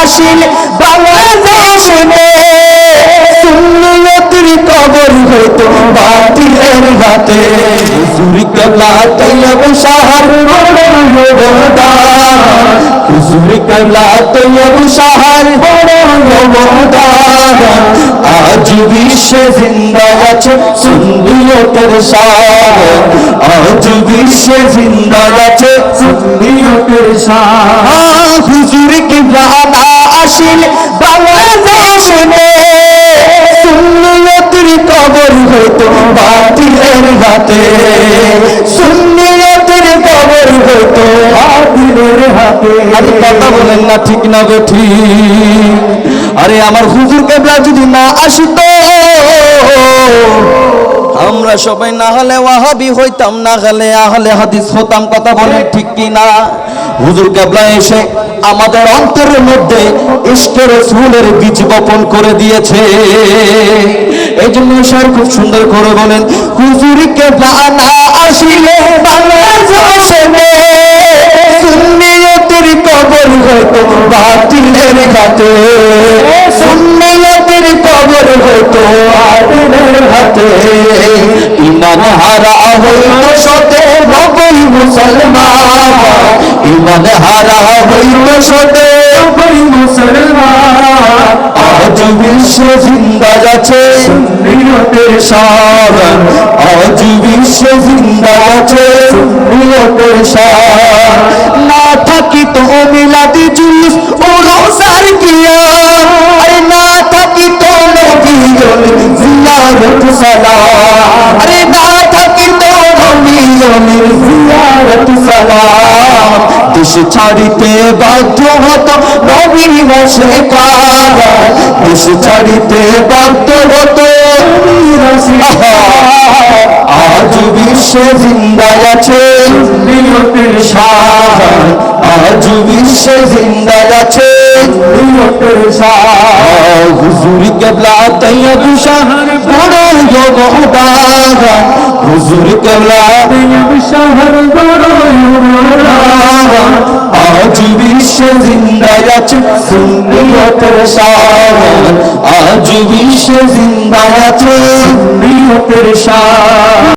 আসিল, বাংলাদেশে সুন্নিয়তের কবর হইতো বাতিলের রাতে। হুজুর কেবলা তৈয়ব সাহার বড় অবদান হুজুর কেবলা তৈয়ব সাহার বড় অবদান আজ বিশ্বে জিন্দা আছে আজ জিন্দা আছে আসিল বাংলাদেশে সুন্নিয়তের কবর হইতো, বাতিলের হাতে। সুন্নিয়তের কবর হইতো, বাতিলের হাতে। আরে কথা বলেন না, ঠিক না গো, ঠিক। আরে আমার হুজুর কেবলা যদি না আসিত আমরা সবাই না হলে ওয়াহাবি হইতাম, না হলে আহলে হাদিস হতাম, কথা বলেন ঠিক কি না হুজুর কেবলা এসে আমাদের অন্তরের মধ্যে ইষ্টের ফুলের বীজ বপন করে দিয়েছে। এই জন্য স্যার খুব সুন্দর করে বলেন, হুজুর কেবলা না আসিলে বাংলাদেশে সুন্নিয়তের কবর হতো বাতিলের হাতে সুন্নিয়তের কবর হতো বাতিলের হাতে ইমান হারা হইল সতে নবই মুসলমান। ইমান হারা হইল সতে নবই মুসলমান। আজ বিশ্ব জিন্দা আছে নিয়তের সার। আজ বিশ্ব জিন্দা আছে জিয়ারত সালাম। দেশ ছাড়িতে বাধ্য হতো নবী বসে কারা দেশ ছাড়িতে বাধ্য হতো আজ বিশ্বে জিন্দা আছে আজ বিশ্বে জিন্দা আছে হুজুর কেবলা তৈয়ব শাহর বড় যোগদান হুজুর যোগদান আজ বিশ্ব জিন্দা আছে সুন্নিয়তের সার আজ বিশ্ব জিন্দা আছে সুন্নিয়তের সার